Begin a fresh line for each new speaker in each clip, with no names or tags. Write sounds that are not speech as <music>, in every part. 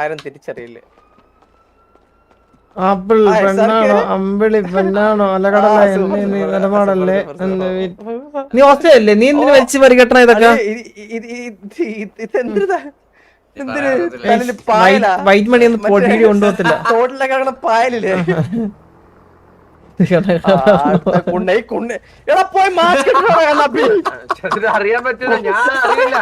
ആരും തിരിച്ചറിയില്ല.
ആപ്പിൾ പെണ്ണാണോ? അമ്പിളി പെണ്ണാണോ? അലകടല നീ നിലപാടല്ലേ? നീ ഓസ്ട്രേലിയല്ലേ നീ എന്തിനു വലിച്ചു മറികെട്ടണ ഇതൊക്കെ? വൈറ്റ് മണി ഒന്നും പൊടി കൊണ്ടുപോകത്തില്ല.
തോട്ടിലൊക്കെ പായലില്ലേ?
അറിയാൻ പറ്റില്ല ഞാൻ അറിയില്ല.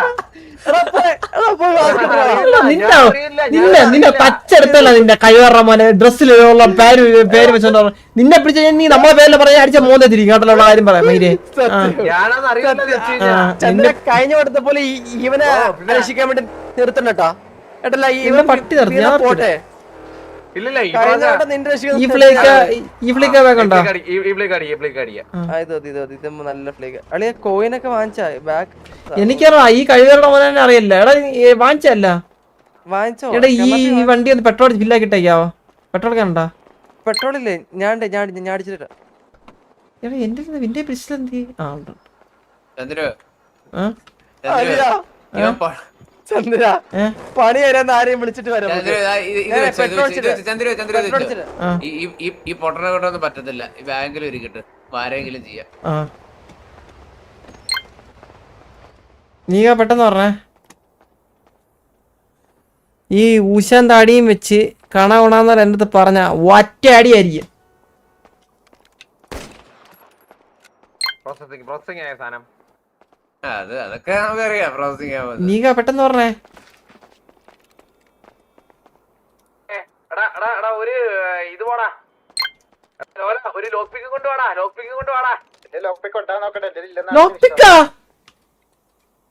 നിന്നെ നിന്നെ ടച്ചെടുത്തല്ല നിന്റെ കൈവറ മോനെ ഡ്രസ്സിലുള്ള പേര് പേര് വെച്ചോണ്ട് നിന്നെ പിടിച്ച നീ നമ്മളെ പേരിൽ പറഞ്ഞ അടിച്ച മോനെ തിരിക്കും കേട്ടല്ലോ കാര്യം പറയാം മൈരെ.
കഴിഞ്ഞ
കൊടുത്ത പോലെ ഇവനെ രക്ഷിക്കാൻ വേണ്ടി നിർത്തണ്ടട്ടാ ഏട്ടല്ല
ഇവൻ പട്ടി നിർത്തി
പോട്ടെ. കോയിനൊക്കെ വാങ്ങിച്ചാ? ബാക്ക്
എനിക്കറിയാം ഈ കഴിവരുടെ മോനെ തന്നെ അറിയില്ല. എടാ വാങ്ങിച്ചല്ല
വാങ്ങിച്ചോ?
എടാ ഈ വണ്ടി ഒന്ന് പെട്രോൾ ഫില്ലാക്കിട്ടേക്കാവോ പെട്രോൾ കണ്ടാ?
പെട്രോൾ ഇല്ലേ? ഞാൻ ഞാൻ അടിച്ചിട്ട്
എടാ എന്റെ നിന്റെ പിസ്റ്റൽ എന്ത് ആ ഉണ്ട് ഉണ്ട്.
ചന്ദ്രു,
ആ?
ചന്ദ്ര
പണി വരാൻ ആരെയും വിളിച്ചിട്ട് വരാം
ഈ പൊട്ടനെ കൊണ്ടൊന്നും പറ്റത്തില്ല. ബാങ്കിൽ ഒരുക്കിട്ട് ആരെങ്കിലും ചെയ്യാം.
നീയാ പെട്ടെന്ന് പറഞ്ഞേ. ഈ ഊശാൻ താടിയും വെച്ച് കണ ഉണാന്നാൽ എന്റെ അടുത്ത് പറഞ്ഞ ഒറ്റ അടിയായിരിക്കും
പ്രോസസിങ് പ്രോസസിങ് ആയ സാധനം. അത് അതൊക്കെ നമുക്കറിയാം. പ്രോസസിങ് ആവുന്നത്
നീ പെട്ടെന്ന് പറഞ്ഞേ.
എടാ എടാ എടാ ഒരു ഇത് പോടാ. ഒരു ലോക്ക് പിക്ക് കൊണ്ട് വാടാ ലോക്ക് പിക്ക് കൊണ്ട് വാടാ.
ലോക്ക് പിക്കാ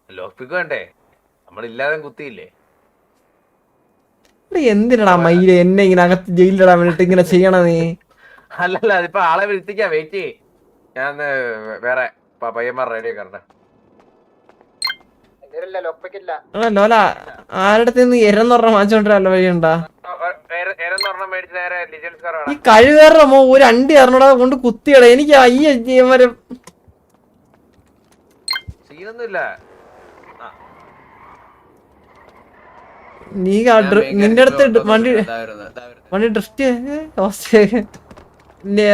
ലോക്ക് പിക്ക് വേണ്ടേ? നമ്മളില്ലാതെ കുത്തിയില്ലേ?
എന്തിനടാ മയിൽ എന്നെ ഇങ്ങനെ അകത്ത് ജയിലിലിടാൻ വേണ്ടിട്ട് ഇങ്ങനെ ചെയ്യണ നീ?
അല്ലല്ല അതിപ്പോ ആളെ വിളിപ്പിക്കാം വെയിറ്റ് ചെയ്യ്. ഞാൻ വേറെ പയ്യന്മാർ റെഡി ആക്കണ്ട
ലോല ആരുടെ നിന്ന് എരന്ന് പറഞ്ഞ വാങ്ങിച്ചോണ്ടിരല്ല വഴിയുണ്ടാ ഈ കഴിവേറെ മോ ഒരു അണ്ടി അറിഞ്ഞൂടാ കൊണ്ട് കുത്തിയട എനിക്ക് നീ നിന്റെ അടുത്ത് വണ്ടി വണ്ടി ഡ്രിഫ്റ്റ്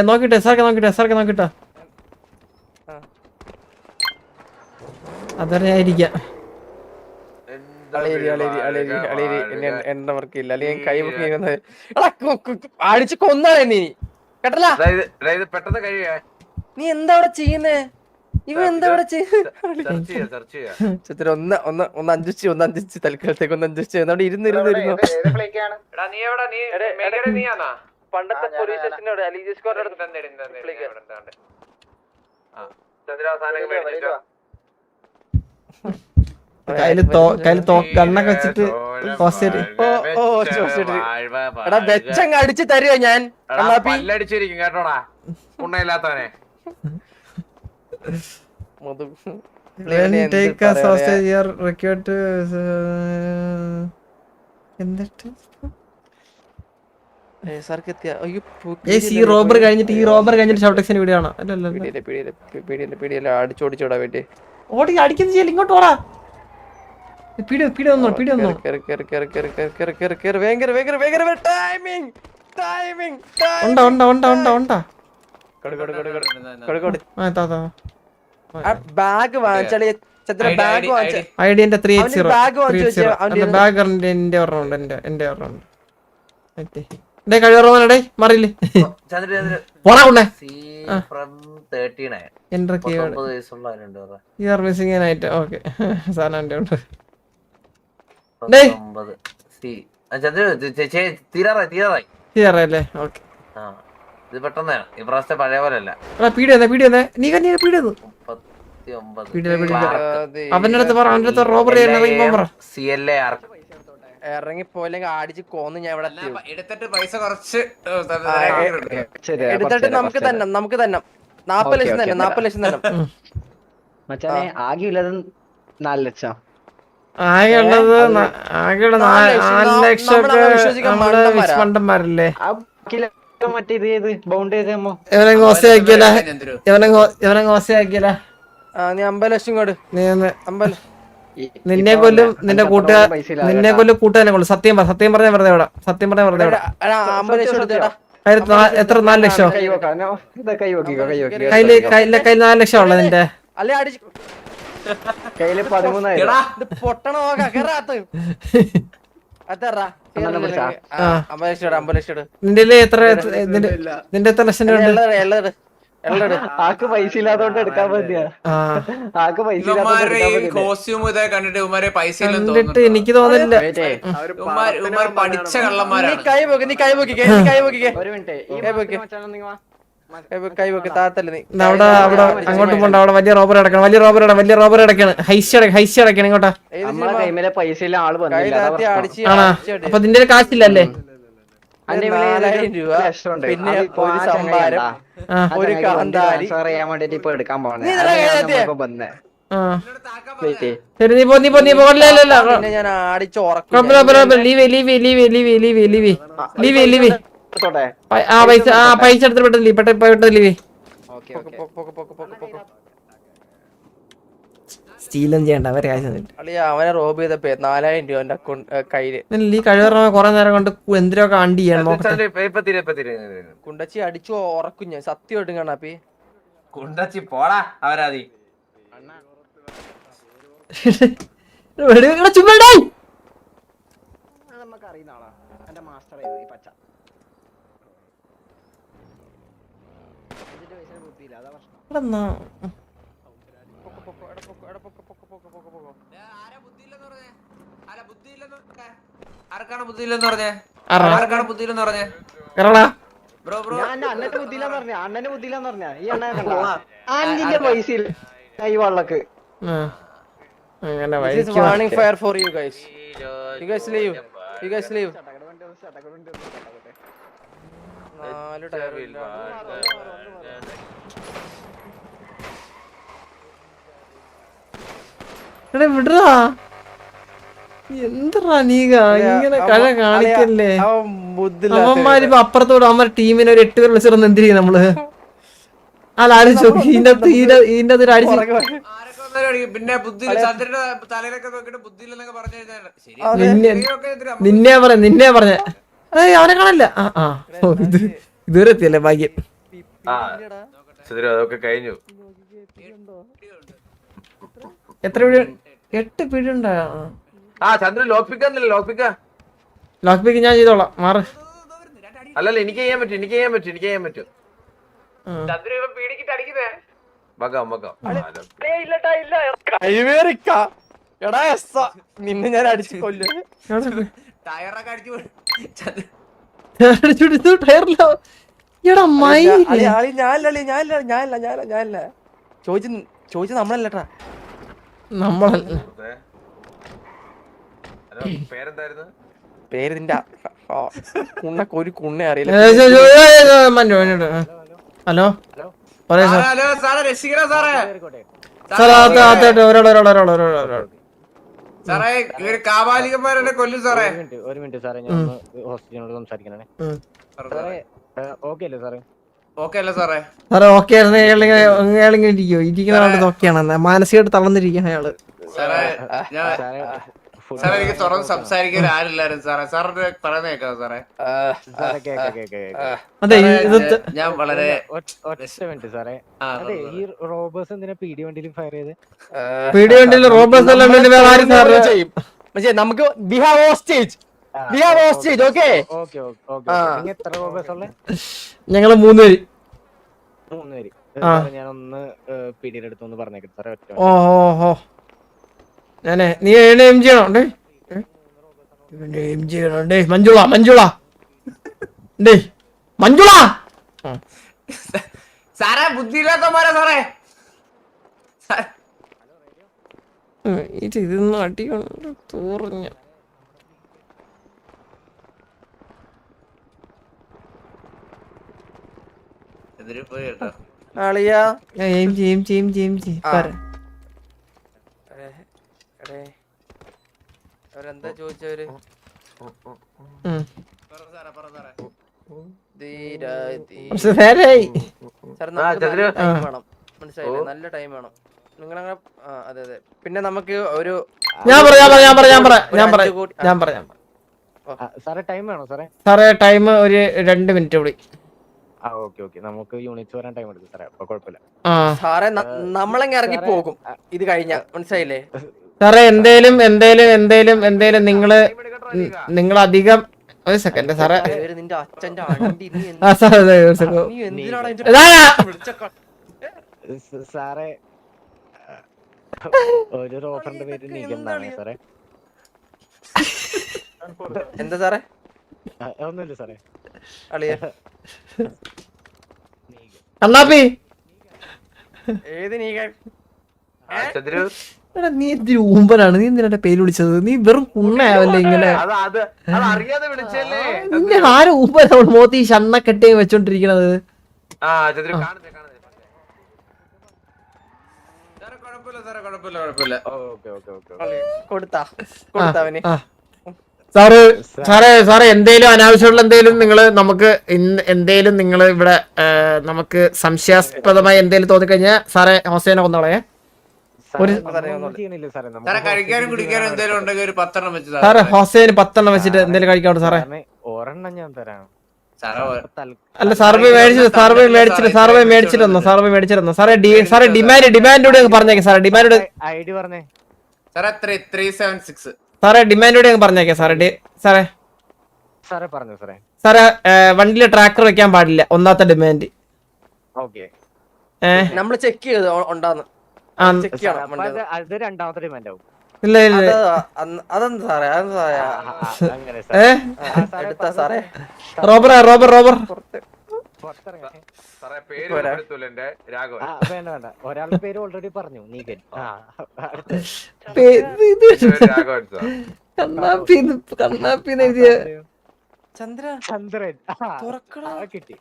നോക്കിട്ടെ സാർക്ക് നോക്കിട്ടെ എസാർക്ക് നോക്കിട്ടാ. അതറിയായിരിക്കാം
എണ്ണ വർക്കില്ല. അല്ലെങ്കിൽ കൈ അടിച്ച് കൊന്നാളെ നീ. കേട്ടല്ല?
പെട്ടെന്ന് കഴിയേ
നീ എന്താ അവിടെ ചെയ്യുന്നേ? ഇവ എന്താ ഇവിടെ ചെയ്യുന്നത് ഒന്ന് ഒന്ന് ഒന്ന് അഞ്ചിച്ച് ഒന്ന് അഞ്ചിച്ച് തൽക്കാലത്തേക്ക് ഒന്ന് അഞ്ചിച്ച്. അവിടെ ഇരുന്നിരുന്നു ഇരുന്നു പണ്ടത്തെ
പോലീസിനോട് അലീജസ് ചന്ദ്രാവസാനം കയ്യിൽ കയ്യിൽ വെച്ചിട്ട്
എടാ വെച്ചങ്ങ് അടിച്ചു തരുവോ ഞാൻ
പല്ലടിച്ചിരിക്കും കേട്ടോടാ ഉണ്ണയില്ലാത്തവനെ
റോബർ കഴിഞ്ഞിട്ട് ഈ റോബർ കഴിഞ്ഞിട്ട്
അടിച്ചോടിച്ചോടാ വേണ്ടി
ഓടി അടിക്കുന്ന ഇങ്ങോട്ട് ഓടാ പീടി പീടി വന്നോ പീടി വന്നോ.
കേറി കേറി കേറി കേറി കേറി കേറി കേറി കേറി ഭയങ്കര ഭയങ്കര ഭയങ്കര ടൈമിംഗ് ടൈമിംഗ്
ഉണ്ടാ ഉണ്ടാ ഉണ്ടാ ഉണ്ടാ ഉണ്ടാ?
കൊടു കൊടു കൊടു കൊടു. കൊടു കൊടു.
ആ താ താ.
ആ ബാഗ് വാങ്ങിച്ചാലേ
ചത്ര
ബാഗ്
വാഞ്ച
വാങ്ങിച്ച.
ഐ ഡി എന്റെ ത്രീ എയ്റ്റ് സീറോ ത്രീ
വാങ്ങിച്ച്
എയ്റ്റ് സീറോ.
വെച്ചാ അവന്റെ
എന്റെ ബാഗ് എന്റെ എന്റെ ഒരെണ്ണം ഉണ്ട് എന്റെ എന്റെ ഒരെണ്ണം ഉണ്ട്. ഡേ കഴിവറവാനടേ മറിയില്ലേ?
ചന്ദ്ര ചന്ദ്ര.
പോടാ കൊണ്ടേ. എന്റെ keyword. You are missing item okay സാധനം എന്റെ ഉണ്ട്.
ഒമ്പത് സി. തീരാറായി തീരാറായി.
തീരാറായല്ലേ? ഓക്കെ.
ആ ഇത് പെട്ടെന്ന് ഇപ്രാവശ്യത്തെ പഴയ പോലെ അല്ല
പീഡിയ പീഡിയ നീ കന്യ പീഡിയ അവന്റെ അടുത്ത് അവന്റെ അടുത്ത് robbery
C L A R.
ഇറങ്ങി പോയില്ലെങ്കിൽ അടിച്ച് കോന്ന് ഞാൻ ഇവിടെ
എടുത്തിട്ട് പൈസ കുറച്ച്
എടുത്തിട്ട് നമുക്ക് തന്നെ നമുക്ക് തന്നെ. നാപ്പത് ലക്ഷം തന്നെ നാപ്പത് ലക്ഷം തന്നെ
മച്ചാനെ ആകെ ഇല്ലത് നാല് ലക്ഷം.
ആകെയുള്ളത് ആകെയുള്ള
നാല് ലക്ഷം നമ്മുടെ നീ
നിന്നെ കൊല്ലും നിന്റെ കൂട്ടുകാർ നിന്നെ കൊല്ലും കൂട്ടുകാരനെ കൊള്ളും സത്യം പറ സത്യം പറഞ്ഞ വെറുതെ വിടാം. സത്യം പറഞ്ഞ വെറുതെ വിടാം. എത്ര? നാല് ലക്ഷോ? കയ്യിൽ കയ്യിൽ നാല് ലക്ഷം ഉള്ളത് നിന്റെ.
കയ്യിൽ പതിമൂന്നായിരം.
പൊട്ടണ
നിന്റെ എത്ര ലക്ഷം
ഇല്ലാത്തോണ്ട് എടുക്കാൻ
കോസ്റ്റ്യൂം കണ്ടിട്ട്
എനിക്ക്
തോന്നില്ല ഉമാർ പഠിച്ച കള്ളന്മാരാണ്.
കൈ പോക്കി നീ കൈ പോക്കി കൈ പോക്കി
ഒരു മിനിറ്റ്. ഈ
താത്തല്ലേ നീ.
അവിടെ അവിടെ അങ്ങോട്ട് പോണ്ട അവിടെ വലിയ റോബർ അടക്കണം വലിയ റോബർ അടക്കണം വലിയ റോബർ അടക്കണം ഹൈസ് ഹൈസ് അടക്കണം ഇങ്ങോട്ടാ?
പൈസ
ആണോ. അപ്പൊ നിന്റെ കാശില്ലല്ലേ.
പിന്നെ ഒരു സംഭാരം. കാന്താരി.
ചെയ്യാൻ വേണ്ടിട്ട് ഇപ്പൊ എടുക്കാൻ പോണേ.
നീ
ശരി പോ നീ പോ നീ
ഞാൻ
leave leave leave leave leave leave leave leave. ആ പൈസ ആ
എടുത്ത് പെട്ടല്ലേ പെട്ടെ
പെട്ടല്ലേ ചെയ്യണ്ട അവരെ
അവനെ റോബ് അക്കൗണ്ട്
ഈ നേരം കൊണ്ട്
കുണ്ടച്ചി ഞാൻ. സത്യമായിട്ടും
കുണ്ടച്ചി പോടാ
ചുമ്മാ
ആളാ. ഈ
ഇവിടെന്നാ.
ആർക്കാണ് ബുദ്ധിയില്ലെന്ന് പറഞ്ഞേ ആർക്കാണ് ബുദ്ധിയില്ലെന്ന് പറഞ്ഞേ
എറടാ
ബ്രോ ബ്രോ
അണ്ണന്റെ ബുദ്ധിയില്ലെന്ന് പറഞ്ഞ. അണ്ണന്റെ ബുദ്ധിയില്ലെന്ന് പറഞ്ഞ. ഈ അണ്ണനെ കണ്ട? അഞ്ചിന്റെ പൈസ ഈ വള്ളക്ക്.
അങ്ങനെ warning
fire for you guys you guys leave you guys leave നാല് ടയർ
എടാ വിടറാ നീ ഇങ്ങനെ കഴ കാണിക്കല്ലേ? അവന്മാരിപ്പോ അപ്പുറത്തോട് അവന്മാരെ ടീമിന് ഒരു എട്ട് പേർ വിളിച്ചിരുന്ന് എന്തിരിക്കും നമ്മൾ? അല്ല ആലോചിച്ചു ഇതിന്റെ ഇതിന്റെ
പിന്നെ
നിന്നെ പറഞ്ഞ നിന്നെ പറഞ്ഞ അവനെ ആ ആ. ഇത് ഇതുവരെ എത്തിയല്ലേ ഭാഗ്യം.
അതൊക്കെ കഴിഞ്ഞു.
എത്ര പിഴ എട്ട് പിഴ
ആ ചന്ദ്രൻ ലോക്ക് പിക്ക
ലോക്ക് പിക്ക് ഞാൻ ചെയ്തോളാം. മാറ്.
അല്ലല്ല എനിക്ക് ചെയ്യാൻ പറ്റും എനിക്ക് ചെയ്യാൻ പറ്റും എനിക്ക് ചെയ്യാൻ പറ്റും. ചന്ദ്രൻ ഇവൻ പീടിക്കിട്ട് അടിക്കുന്നേ. വകാം വകാം.
കൈവേറിക്ക. എടാ എസ്സ. നിന്നെ ഞാൻ അടിച്ച് കൊല്ലും.
എവിടെ?
ടയറൊക്കെ അടിച്ചു പോയി. ചന്ദ്രൻ
അടിച്ചുകൊണ്ട് ഇത് ടയറിലോ. എടാ മൈ
അളി ആളി ഞാനല്ല അളി ഞാനല്ല ഞാനല്ല ഞാനല്ല ഞാനല്ല. ചോദിച്ചു ചോദിച്ചു നമ്മളല്ലട്ടാ. പേര് അറിയില്ല.
ഹലോ? പറയ
ഒരു മിനിറ്റ് സാറേ ഞാൻ ഹോസ്പിറ്റലിനോട് സംസാരിക്കണേ. സാറേ ഓക്കെ അല്ലേ സാറേ?
സാറേ?
സാറേ ഓക്കെ ആയിരുന്നു. അയാളിങ്ങനെ ഇരിക്കുന്ന ആളുടെ ഓക്കെയാണ് മാനസികമായിട്ട് തളർന്നിരിക്കുന്ന അയാൾ.
സാറേ ഞാൻ
സാറേ
സാറേ എനിക്ക് തുറന്ന് സംസാരിക്കാൻ ആരില്ലായിരുന്നു സാറേ. സാറിന്റെ പറയുന്ന കേൾക്കാം സാറേ?
അതെ
സാറേ, ഞാൻ- വളരെ
ഒറ്റ മിനിറ്റ് സാറേ. അതെ ഈ റോബേഴ്സ് എന്തിനാ വണ്ടിയിൽ ഫയർ ചെയ്ത്?
വണ്ടിയിൽ റോബേഴ്സ് എല്ലാം വേറെ ആരും സാറ്
ചെയ്യും. പക്ഷേ നമുക്ക് ഹോസ്റ്റേജ്
നീ
ആ
റോസ്റ്റ് ചെയ്തു ഓക്കെ.
ഞങ്ങൾ മൂന്ന് പേര്
മൂന്ന്
ഓഹോ ഞാനേ നീ ഏഴ് എം ജി ആണോ? എം ജി ആണോ? മഞ്ജുള മഞ്ജുള. മഞ്ജുള!
സാറേ
ബുദ്ധിയില്ലാത്ത പോരാ സാറേ. ഈ അടിയുണ്ട് തൂറിഞ്ഞ.
ചോദിച്ചവര്? നല്ല ടൈം വേണം. നിങ്ങളങ്ങനെ അതെ അതെ. പിന്നെ നമുക്ക് ഒരു
ഞാൻ പറയാം ഞാൻ പറയാം ഞാൻ പറയാം ഞാൻ പറയാം
സാറേ ടൈം വേണോ സാറേ?
സാറേ ടൈം ഒരു രണ്ട് മിനിറ്റ് കൂടി.
ആ ഓക്കെ ഓക്കെ. നമുക്ക് യൂണിറ്റ്സ് വരാൻ ടൈം എടുക്കും സാറേ. അപ്പൊ കുഴപ്പമില്ല.
സാറേ നമ്മളങ്ങ് ഇറങ്ങി പോകും. ഇത് കഴിഞ്ഞ. മനസ്സിലായില്ലേ?
സാറേ എന്തേലും എന്തേലും എന്തേലും എന്തേലും നിങ്ങൾ നിങ്ങൾ അധികം ഒരു സെക്കൻഡ് സാറേ.
പേര് നിന്റെ അച്ഛന്റെ
ആ സാറേ ഒരു second.
എന്തിനാടാ ഇതിന്റെ
ഇതാരാ?
വിളിച്ച ക-
സ- സാറേ ഒരു റോഫറിന്റെ പേര് നീഗൻ സാറേ?
എന്താ സാറേ?
ഒന്നുമില്ല സാറേ.
അളിയ.
കണ്ണാപ്പി
ഏത് നീ ക-
ആ, ചന്ദ്രു
എടാ നീ എന്തൊരു ഊമ്പനാണ്? നീ എന്തിനാ പേര് വിളിച്ചത്? നീ വെറും കുണ്ണയാവല്ലേ ഇങ്ങനെ?
അത് അത് അത് അറിയാതെ വിളിച്ചല്ലേ?
നിന്നെ ആരും ഊമ്പനാണ് മോത്തി ഈ ഷണ്ണ കെട്ടി വെച്ചോണ്ടിരിക്കണത്
കൊടുത്താ കൊടുത്തവന്
ആ. സാറ് സാറേ സാറേ എന്തേലും അനാവശ്യമുള്ള എന്തേലും നിങ്ങൾ നമുക്ക് ഇന്ന് എന്തേലും നിങ്ങൾ ഇവിടെ നമുക്ക് സംശയാസ്പദമായി എന്തേലും തോന്നിക്കഴിഞ്ഞാൽ സാറേ ഹോസേനെ കൊന്നോളേ.
സാറേ
ഹോസേന് പത്തെണ്ണം വെച്ചിട്ട് എന്തേലും കഴിക്കാണ്ട് സാറേ?
ഒരെണ്ണം ഞാൻ തരാം.
സാറേ
അല്ല സർവേ മേടിച്ചിട്ട് സർവേ മേടിച്ചിട്ട് സർവേ പോയി സർവേ മേടിച്ചിരുന്നോ സാറേ ഡി സാറേ ഡിമാൻഡ് ഡിമാൻഡ് പറഞ്ഞേക്കെ സാറേ ഡിമാൻഡ്
ഐ ഡി പറഞ്ഞേ.
സാറേ ത്രീ ത്രീ സെവൻ സിക്സ്
സാറേ ഡിമാൻഡോടെ പറഞ്ഞേക്കെ. സാറേ ഡി സാറേ.
സാറേ പറഞ്ഞു സാറേ.
സാറേ വണ്ടിയിൽ ട്രാക്ടർ വെക്കാൻ പാടില്ല. ഒന്നാമത്തെ ഡിമാൻഡ്
ഓക്കെ.
നമ്മൾ ചെക്ക് ചെയ്ത് ഉണ്ടാന്ന്.
അത് രണ്ടാമത്തെ ഡിമാൻഡ് ആവും.
ഇല്ല ഇല്ല.
അത് അതെന്താ സാറേ സാറേ?
Robber robber. റോബർ
സാറേ പേര് എന്റെ രാഘവൻ.
വേണ്ട വേണ്ട. ഒരാളുടെ പേര് ഓൾറെഡി പറഞ്ഞു നീകൻ
രാഘവൻ സാർ.
എഴുതിയ
ചന്ദ്ര.
ചന്ദ്രൻ. ആ,
തുറക്കടാ.
ആ, കിട്ടി.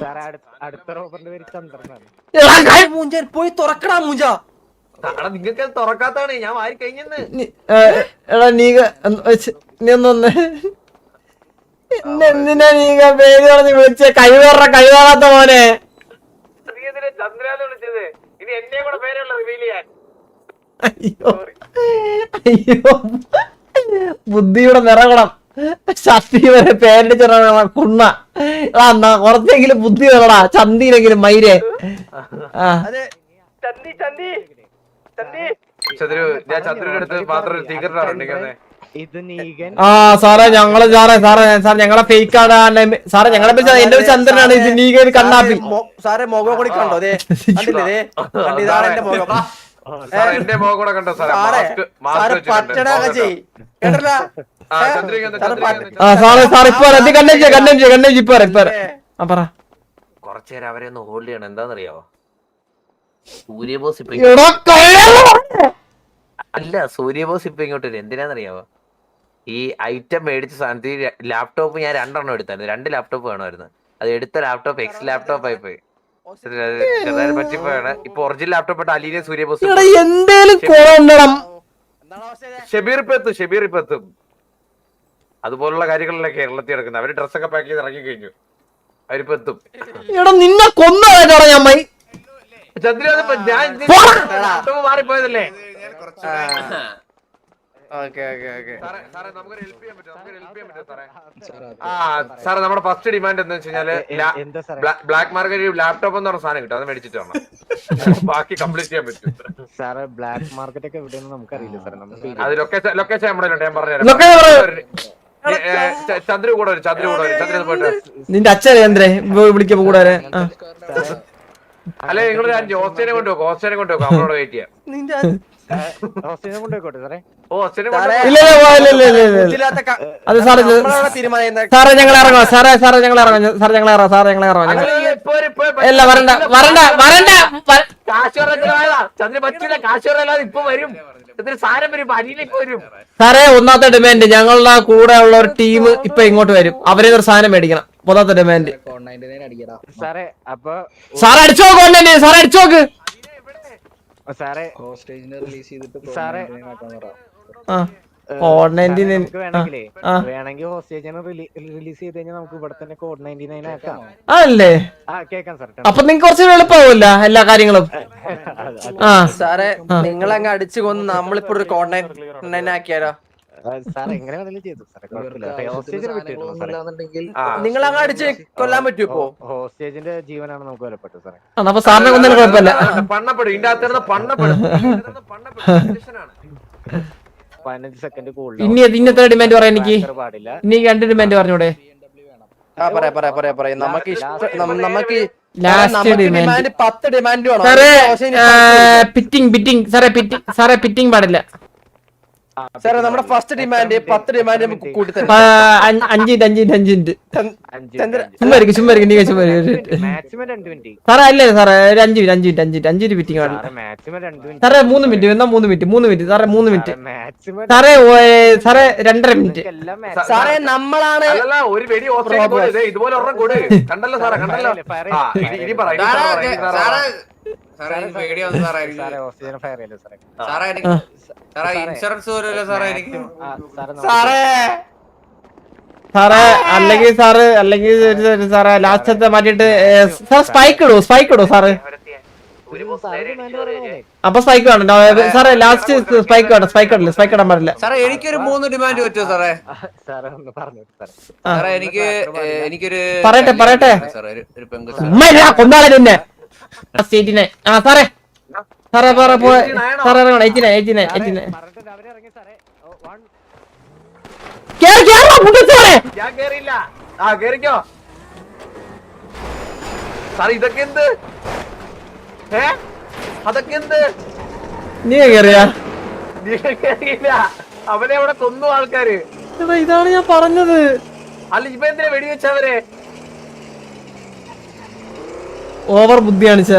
സാറേ അടുത്ത അടുത്ത റോബറിന്റെ പേര് ചന്ദ്രനാണ്
മൂഞ്ചൻ പോയി തുറക്കടാ മൂഞ്ച.
നിങ്ങൾക്ക് തുറക്കാത്താണ് ഞാൻ വാരി കഴിഞ്ഞെന്ന്
നീ- ഒന്നേ എടാ നീ നീ എന്തിനാ നീ പേര് പറഞ്ഞ് വിളിച്ച. കഴിവേറ കഴിവാറാത്ത മോനെ. അയ്യോ. അയ്യോ. ബുദ്ധിയുടെ നിറകണം. ശക്തി വരെ പേരുടെ ചെറ കുണ്ണ. എടാ കുറച്ചെങ്കിലും ബുദ്ധി വേണടാ ചന്തിയിലെങ്കിലും മൈരേ ആ.
അതെ. ചന്തി ചന്തി. ചന്തി.
ചന്ദ്രു ഞാൻ ചന്ദ്രുവിന്റെ അടുത്ത് മാത്രം ഒരു
നീകൻ
ആ സാറേ ഞങ്ങൾ സാറേ സാറേ സാർ ഞങ്ങളെ ഫേക്ക് ആണ് സാറേ ഞങ്ങളെ പേര് എന്റെ പേര് ചന്ദ്രനാണ് ഇത് നീകൻ കണ്ണാപ്പി
സാറേ മുഖം കൂടി കണ്ടോ? ദേ കണ്ടില്ലേ? കണ്ടോ, ഇതാണ് എന്റെ മുഖം.
സാറേ എന്റെ മുഖം കൂടെ കണ്ടോ? സാറേ
സാറേ പറ്റണൊക്കെ കേട്ടല്ലോ?
സാർ ഇപ്പൊ കണ്ണേം ചെയ്യ കണ്ണേം ഇപ്പൊ ഇപ്പൊ. ആ പറ.
കുറച്ചേരം അവരെ ഒന്ന് ഹോൾഡ് ചെയ്യണം. എന്താണെന്നറിയാവോ സൂര്യബോസ് ഇപ്പൊ! അല്ല സൂര്യബോസ് ഇപ്പൊ ഇങ്ങോട്ട് എന്തിനാന്നറിയാവോ? ഈ ഐറ്റം മേടിച്ച സാധനത്തിൽ ലാപ്ടോപ്പ് ഞാൻ രണ്ടെണ്ണം എടുത്തായിരുന്നു. രണ്ട് ലാപ്ടോപ്പ് വേണമായിരുന്നു. അത് എടുത്ത ലാപ്ടോപ്പ് എക്സ് ലാപ്ടോപ്പ് ആയി പോയി പറ്റിപ്പോയാണ്. ഇപ്പൊ ഒറിജിനൽ ലാപ്ടോപ്പ് അലീനെ സൂര്യബോസ്
എടാ എന്തേലും കൊണ്ടണം
എന്താണ് അവസ്ഥ
ഷബീർ ഇപ്പൊ ഷബീർ ഇപ്പൊ അതുപോലുള്ള കാര്യങ്ങളല്ലേ കേരളത്തിൽ നടക്കുന്നത്. അവർ ഡ്രസ്സൊക്കെ പാക്ക് ചെയ്ത് ഇറങ്ങി കഴിഞ്ഞു. അവരിപ്പോ എത്തും.
എടാ നിന്നെ കൊന്നതായിട്ടാണ് ഞാൻ മൈ
ചന്ദ്ര അതിപ്പോ ഞാൻ മാറിപ്പോയതല്ലേ
ഞാൻ കുറച്ചുകൂടെ
ഓക്കേ ഓക്കേ ഓക്കേ
സാറേ നമ്മുടെ ഫസ്റ്റ് ഡിമാൻഡ് എന്താ വെച്ച് കഴിഞ്ഞാൽ
എന്താ സാറേ?
ബ്ലാക്ക് മാർക്കറ്റ് ലാപ്ടോപ്പ് എന്ന് പറഞ്ഞ സാധനം കിട്ടും. അത് മേടിച്ചിട്ട് വേണം <laughs> ബാക്കി കംപ്ലീറ്റ് ചെയ്യാൻ പറ്റും.
സാറേ ബ്ലാക്ക് മാർക്കറ്റ് ഒക്കെ എവിടെയെന്ന് നമുക്കറിയില്ല സാറേ. നമുക്ക്
അത് ലൊക്കേഷൻ ലൊക്കേഷൻ നമ്മുടെ ഞാൻ പറഞ്ഞുതരാം. ചന്ദ്ര കൂടെ വരും ചന്ദ്രു കൂടെ വരും. ചന്ദ്രു പോയിട്ട്
നിന്റെ അച്ഛനെ ചന്ദ്രേ വിളിക്കുമ്പോ കൂടെ.
അല്ലെ നിങ്ങൾ ഓസ്ട്രേലിയ കൊണ്ടുപോകും ഓസ്ട്രേലിയ കൊണ്ടുപോകും അവരോട് വെയിറ്റ് ചെയ്യാം.
അത് സാറേ. സാറേ ഞങ്ങൾ ഇറങ്ങാം സാറേ സാറേ ഞങ്ങൾ ഇറങ്ങാം സാറേ ഞങ്ങൾ ഇറങ്ങാം സാറേ ഞങ്ങൾ ഇറങ്ങാം ഇല്ല വരണ്ട വരണ്ട വരണ്ട. സാറേ ഒന്നാമത്തെ ഡിമാൻഡ് ഞങ്ങളുടെ കൂടെ ഉള്ള ഒരു ടീം ഇപ്പൊ ഇങ്ങോട്ട് വരും. അവരെ ഒരു സാധനം മേടിക്കണം. ഒന്നാമത്തെ ഡിമാൻഡ്
സാറേ അപ്പൊ
സാറേ അടിച്ചു നോക്ക് കൊണ്ടേ സാറേ
സാറേ സാറേ
ആ കോഡ് നയന്റീൻ.
വേണമെങ്കിൽ ഹോസ്റ്റേജിനെ റിലീസ് ചെയ്ത് കഴിഞ്ഞാൽ നമുക്ക് ഇവിടെ തന്നെ കോഡ് നയന്റി നൈൻ ആക്കാം
അല്ലേ
ആ കേക്കാം സാർ
അപ്പൊ നിങ്ങക്ക് കുറച്ച് എളുപ്പമാവില്ല എല്ലാ കാര്യങ്ങളും?
സാറേ നിങ്ങളങ്ങ് അടിച്ചു കൊന്ന് നമ്മളിപ്പോ ഒരു നയൻ ആക്കിയാലോ?
സാർ എങ്ങനെ വേണമെങ്കിലും ചെയ്തു. സാറേ കുഴപ്പമില്ല. ഹോസ്റ്റേജിനെ പറ്റിയിരുന്നു സാറേ.
നിങ്ങൾ അങ്ങ് അടിച്ച് കൊല്ലാൻ പറ്റൂ ഇപ്പോ?
ഹോസ്റ്റേജിന്റെ ജീവനാണ് നമുക്ക് വിലപ്പെട്ടത് സാറേ.
ആ, അപ്പൊ സാറിനെ കൊന്നാലും കുഴപ്പമില്ല.
പണ്ണപ്പെടും. ഇതിന്റെ അകത്തിരുന്ന് പണ്ണപ്പെടും.
പതിനഞ്ച് സെക്കൻഡ് കൂടുതൽ
ഇനി ഇനി എത്ര ഡിമാൻഡ് പറയാം എനിക്ക്?
പാടില്ല.
ഇനി രണ്ട് ഡിമാൻഡ് പറഞ്ഞൂടെ?
ആ പറയാ പറയാ പറയാ പറയാ. നമുക്ക് ഇഷ്ടം നമുക്ക്
ലാസ്റ്റ് ഡിമാൻഡ്
പത്ത് ഡിമാൻഡ് വേണം.
സാറേ പിറ്റിംഗ് പിറ്റിംഗ് സാറേ പിറ്റിംഗ് സാറേ പിറ്റിംഗ് പാടില്ല.
സാറേ നമ്മുടെ ഫസ്റ്റ് ഡിമാൻഡ് പത്ത് ഡിമാൻഡ് നമുക്ക് കൂട്ടി തരും
ആ, അഞ്ച് അഞ്ച് മിനിറ്റ് അഞ്ച് അഞ്ച് മിനിറ്റ്.
അഞ്ച്
ചന്ദ്ര-
ചുമ്മാ ഇരിക്കും ചുമ്മാ ഇരിക്കും നീ ചുമ്മാ
മാക്സിമം രണ്ട് മിനിറ്റ്.
സാറേ അല്ലേ സാറേ ഒരു അഞ്ച് മിനിറ്റ് അഞ്ച് മിനിറ്റ് അഞ്ച് മിനിറ്റ് അഞ്ച് മിനിറ്റ് പിറ്റിംഗ്
സാറേ മാക്സിമം രണ്ട് മിനിറ്റ്.
സാറേ മൂന്ന് മിനിറ്റ് എന്നാ മൂന്ന് മിനിറ്റ് മൂന്ന് മിനിറ്റ് സാറേ മൂന്ന് മിനിറ്റ്.
മാക്സിമം
സാറേ സാറേ രണ്ടര മിനിറ്റ്.
സാറേ നമ്മളാണ്
ഒരു വെടി ഇതുപോലെ കണ്ടല്ലോ സാറേ കണ്ടല്ലോ. ആ ഇനി പറ
സാറേ
അല്ലെങ്കിൽ സാറ് അല്ലെങ്കിൽ സാറേ ലാസ്റ്റത്തെ മാറ്റിട്ട് സാർ സ്പൈക്ക് ഇടൂ സ്പൈക്ക് ഇടൂ സാറ്? അപ്പൊ സ്പൈക്ക് വേണം. സാറേ ലാസ്റ്റ് സ്പൈക്ക് വേണം സ്പൈക്ക് ഇടില്ല സ്പൈക്ക് ഇടാൻ പാടില്ല.
സാറേ എനിക്കൊരു മൂന്ന് ഡിമാൻഡ് പറ്റുമോ സാറേ?
സാറേ
എനിക്ക് എനിക്കൊരു
പറയട്ടെ, പറയട്ടെ. കൊന്നാളെ നിന്നെ. ആ സ്റ്റേറ്റിനെ ആ സാറേ സാറേ പറ പോയ. സാറേ ഇറങ്ങണം. എയ്റ്റിനെ എയ്റ്റിനെ എയ്റ്റിനെ
പറഞ്ഞിട്ട് അവരെ ഇറങ്ങി സാറേ. ഓ, one.
കേറി കേറണം മുട്ടച്ചോളെ
ഞാൻ കേറിയില്ല. ആ കേറിക്കോ. സാർ ഇതൊക്കെ എന്ത്? ഏ? അതൊക്കെ എന്ത്?
നീ കേറിയാ?
നീ കേറിയില്ല. അവനെ അവിടെ കൊന്നു ആൾക്കാര്.
ഇതാണ് ഞാൻ പറഞ്ഞത്.
അല്ല ഇപ്പൊ എന്തിനാ വെടിവെച്ചവരെ?
ഓവർ ബുദ്ധി കാണിച്ച.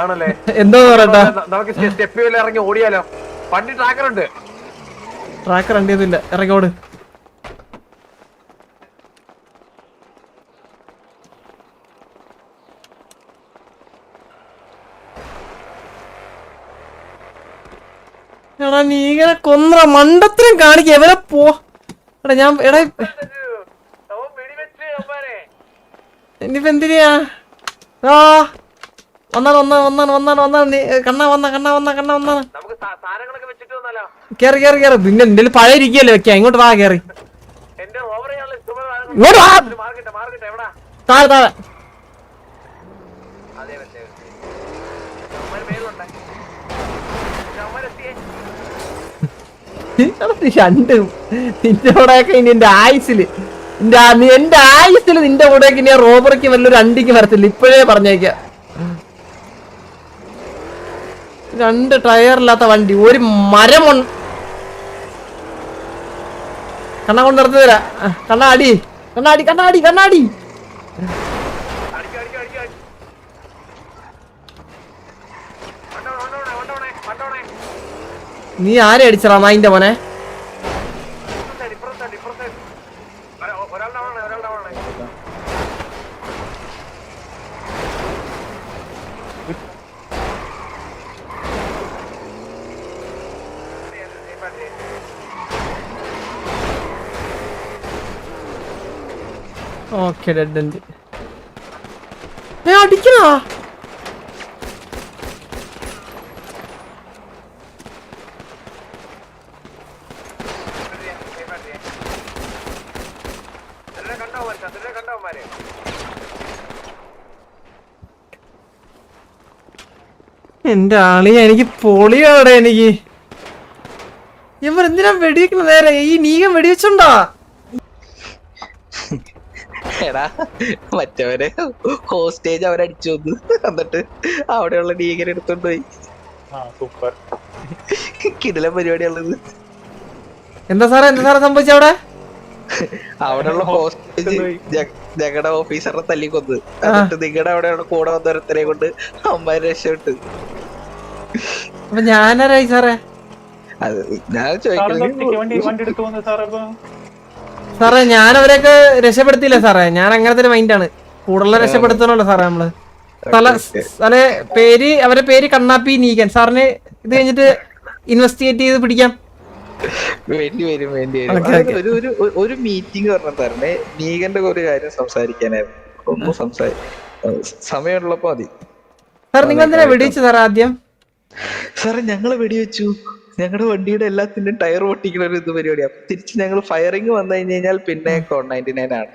ആണല്ലേ?
എന്തോന്ന് പറയട്ടാ.
നമുക്ക് സ്റ്റെപ്പ് വല്ല ഇറങ്ങി ഓടിയാലോ? വണ്ടി ട്രാക്കർ ഉണ്ട്.
ട്രാക്കർ രണ്ടിയൊന്നുമില്ല ഇറങ്ങോട് എടാ നീ ഇങ്ങനെ കൊന്ന മണ്ടത്തിനും കാണിക്ക. എവരെ പോ? എടാ ഞാൻ എടാ. ഇനിയിപ്പോ എന്തിനാ? ആ. വന്നാണ് വന്നാണ് വന്നാണ് വന്നാണ് വന്നാണ്. കണ്ണാ വന്ന കണ്ണാ വന്ന കണ്ണാ വന്നാണ് കേറി കേറി കേറി. പിന്നെ എന്റെ പഴയ ഇരിക്കല്ലേ വെക്കാം ഇങ്ങോട്ട് വാ കേറി. ഇങ്ങോട്ട് വാ. താഴെ താഴെ. രണ്ട് നിന്റെ കൂടെയൊക്കെ ഇനി എന്റെ ആയുസിൽ എന്റെ ആ- നീ എന്റെ ആയുസിൽ നിന്റെ കൂടെയൊക്കെ ഞാൻ റോബറിക്ക് വല്ലൊരു അണ്ടിക്ക് വരത്തില്ല. ഇപ്പോഴേ പറഞ്ഞേക്ക. രണ്ട് ടയറില്ലാത്ത വണ്ടി ഒരു മരം കണ്ണ കൊണ്ട് നിർത്തി തരാ. കണ്ണാടി കണ്ണാടി കണ്ണാടി
കണ്ണാടി
നീ ആരെ അടിച്ചറാ നായിന്റെ മോനെ? ഓക്കെ അടിക്കണാ എന്റെ ആളിയ എനിക്ക് പൊളിയാടെ എനിക്ക്. ഇവർ എന്തിനാ വെടിവെക്കുന്നത് നേരെ? ഈ നീകം വെടിവെച്ചുണ്ടാ?
എടാ മറ്റവരെ ഹോസ്റ്റേജ് അവരടിച്ചു വന്നു. എന്നിട്ട് അവിടെയുള്ള ഡീഗൻ എടുത്തോണ്ട് പോയി. കിടില പരിപാടിയുള്ളത്
എന്താ സാറേ എന്താ സാറേ സംഭവിച്ച അവിടെ?
അവിടെയുള്ള ഹോസ്റ്റേജ് ഞങ്ങളുടെ ഓഫീസറെ തല്ലി കൊന്ന് എന്നിട്ട് നിങ്ങളുടെ അവിടെയുള്ള കൂടെ വന്നൊരുത്തരെ കൊണ്ട് അമ്മാര് രക്ഷപ്പെട്ടു.
അപ്പൊ ഞാനാരായി സാറേ?
അത് ഞാൻ ചോദിക്കുന്നത്
സാറേ ഞാൻ അവരെയൊക്കെ രക്ഷപ്പെടുത്തിയില്ല സാറേ? ഞാൻ അങ്ങനത്തെ ഒരു മൈൻഡാണ് കൂടുതൽ രക്ഷപ്പെടുത്തണല്ലോ സാറേ നമ്മൾ. സ്ഥല സാറേ പേര് അവരെ പേര് കണ്ണാപ്പി നീക്കൻ സാറിന് ഇത് കഴിഞ്ഞിട്ട് ഇൻവെസ്റ്റിഗേറ്റ് ചെയ്ത് പിടിക്കാം.
വേണ്ടി വരും വേണ്ടി വരും. ഒരു ഒരു ഒരു മീറ്റിംഗ് പറഞ്ഞു തരണേ നീകന്റെ ഒരു കാര്യം സംസാരിക്കാനായിരുന്നു. ഒന്നും സംസാരി സമയമുള്ളപ്പോ മതി.
സാർ നിങ്ങൾ എന്തിനാ വെടിവെച്ചു സാർ ആദ്യം?
സാറേ ഞങ്ങൾ വെടിവെച്ചു. ഞങ്ങളുടെ വണ്ടിയുടെ എല്ലാത്തിന്റെയും ടയർ പൊട്ടിക്കുന്ന ഒരു ഇത് പരിപാടിയാണ് തിരിച്ച് ഞങ്ങൾ ഫയറിംഗ് വന്നു കഴിഞ്ഞു കഴിഞ്ഞാൽ പിന്നെ കോൺ നയന്റി നയൻ ആണ്.